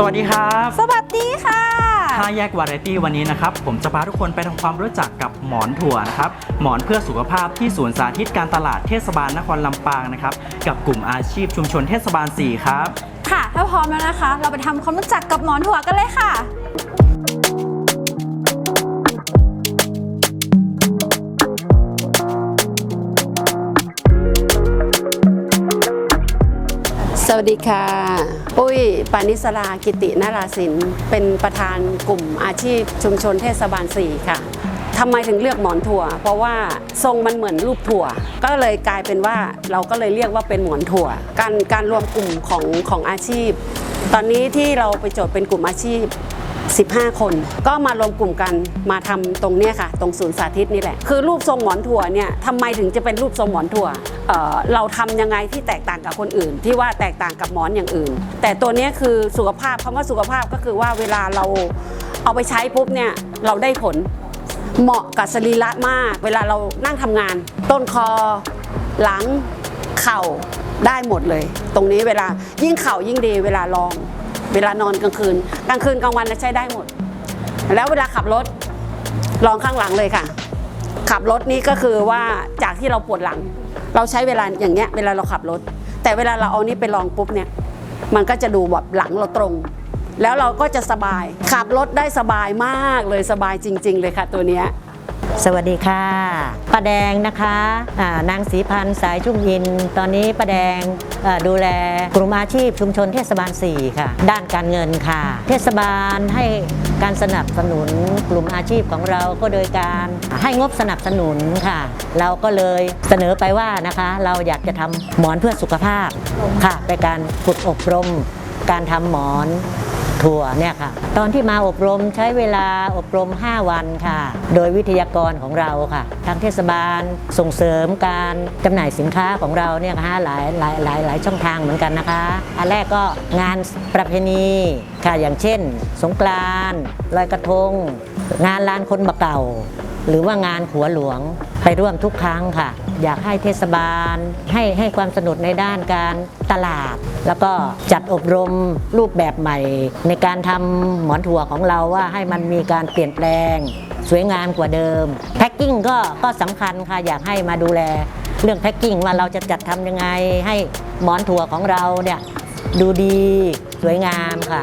สวัสดีครับ สวัสดีค่ะห้าแยกวาไรตี้วันนี้นะครับ ผมจะพาทุกคนไปทำความรู้จักกับหมอนถั่วนะครับ หมอนเพื่อสุขภาพที่ศูนย์สาธิตการตลาดเทศบาลนครลำปางนะครับ กับกลุ่มอาชีพชุมชนเทศบาล 4 ครับ ค่ะ ถ้าพร้อมแล้วนะคะ เราไปทำความรู้จักกับหมอนถั่วกันเลยค่ะ วัสดีค่ะ ปุ้ยปานิสรากิตินาราสิน เป็นประธานกลุ่มอาชีพชุมชนเทศบาล4ค่ะทำไมถึงเลือกหมอนถั่ว เพราะว่าทรงมันเหมือนรูปถั่ว ก็เลยกลายเป็นว่าเราก็เลยเรียกว่าเป็นหมอนถั่ว การการรวมกลุ่มของของอาชีพ ตอนนี้ที่เราไปโจทย์เป็นกลุ่มอาชีพ 15 คน ก็มารวมกลุ่มกันมาทำตรงเนี้ยค่ะ ตรงศูนย์สาธิตนี่แหละ คือรูปทรงหมอนถั่วเนี่ยทำไมถึงจะเป็นรูปทรงหมอนถั่วเเราทำยังไงที่แตกต่างกับคนอื่น ที่ว่าแตกต่างกับหมอนอย่างอื่น แต่ตัวเนี้ยคือสุขภาพคำว่าสุขภาพก็คือว่าเวลาเราเอาไปใช้ปุ๊บเนี่ยเราได้ผลเหมาะกับสรีระมาก เวลาเรานั่งทำงาน ต้นคอหลังเข่าได้หมดเลย ตรงนี้เวลายิ่งเข่ายิ่งดีเวลาลอง เวลานอนกลางคืน กลางคืนกลางวันนะใช้ได้หมด แล้วเวลาขับรถลองข้างหลังเลยค่ะ ขับรถนี่ก็คือว่าจากที่เราปวดหลัง เราใช้เวลาอย่างเงี้ยเวลาเราขับรถ แต่เวลาเราเอานี่ไปลองปุ๊บเนี่ยมันก็จะดูแบบหลังเราตรง แล้วเราก็จะสบาย ขับรถได้สบายมากเลยสบายจริง ๆ เลยค่ะตัวเนี้ย สวัสดีค่ะป้าแดงนะคะนางศรีพันธ์สายชุ่มยิน ตอนนี้ป้าแดงดูแลกลุ่มอาชีพชุมชนเทศบาล 4 ค่ะ ด้านการเงินค่ะ เทศบาลให้การสนับสนุนกลุ่มอาชีพของเราก็โดยการให้งบสนับสนุนค่ะ เราก็เลยเสนอไปว่านะคะ เราอยากจะทำหมอนเพื่อสุขภาพค่ะเป็นการฝึกอบรมการทำหมอน ถั่วเนี่ยค่ะ ตอนที่มาอบรมใช้เวลาอบรม 5 วันค่ะ โดยวิทยากรของเราค่ะ ทางเทศบาลส่งเสริมการจำหน่ายสินค้าของเราเนี่ยค่ะหลายหลายหลายหลายช่องทางเหมือนกันนะคะ อันแรกก็งานประเพณีค่ะอย่างเช่น สงกรานต์ลอยกระทง งานลานคนบะเก่า หรือว่างานขัวหลวงไปร่วมทุกครั้งค่ะ อยากให้เทศบาล ให้ให้ความสนุกในด้านการตลาด แล้วก็จัดอบรมรูปแบบใหม่ ในการทำหมอนถั่วของเราว่าให้มันมีการเปลี่ยนแปลง สวยงามกว่าเดิม แพ็กกิ้งก็ก็สำคัญค่ะอยากให้มาดูแล เรื่องแพ็กกิ้งว่าเราจะจัดทำยังไงให้หมอนถั่วของเราเนี่ยดูดีสวยงามค่ะ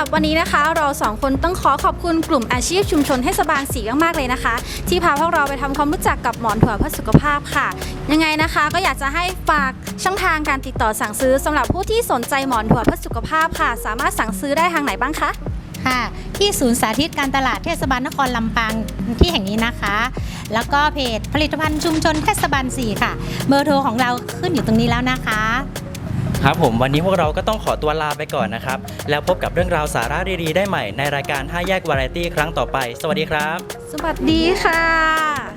รับวันนี้นะคะ เราสองคนต้องขอขอบคุณกลุ่มอาชีพชุมชนเทศบาลสีมากๆเลยนะคะ ที่พาพวกเราไปทำความรู้จักกับหมอนถั่วเพื่อสุขภาพค่ะ ยังไงนะคะ ก็อยากจะให้ฝากช่องทางการติดต่อสั่งซื้อสำหรับผู้ที่สนใจหมอนถั่วเพื่อสุขภาพค่ะ สามารถสั่งซื้อได้ทางไหนบ้างคะค่ะ ที่ศูนย์สาธิตการตลาดเทศบาลนครลำปางที่แห่งนี้นะคะ แล้วก็เพจผลิตภัณฑ์ชุมชนเทศบาล4ค่ะ เบอร์โทรของเราขึ้นอยู่ตรงนี้แล้วนะคะ ครับผมวันนี้พวกเราก็ต้องขอตัวลาไปก่อนนะครับ แล้วพบกับเรื่องราวสาระดีๆได้ใหม่ในรายการ5แยกวาไรตี้ครั้งต่อไป สวัสดีครับ สวัสดีค่ะ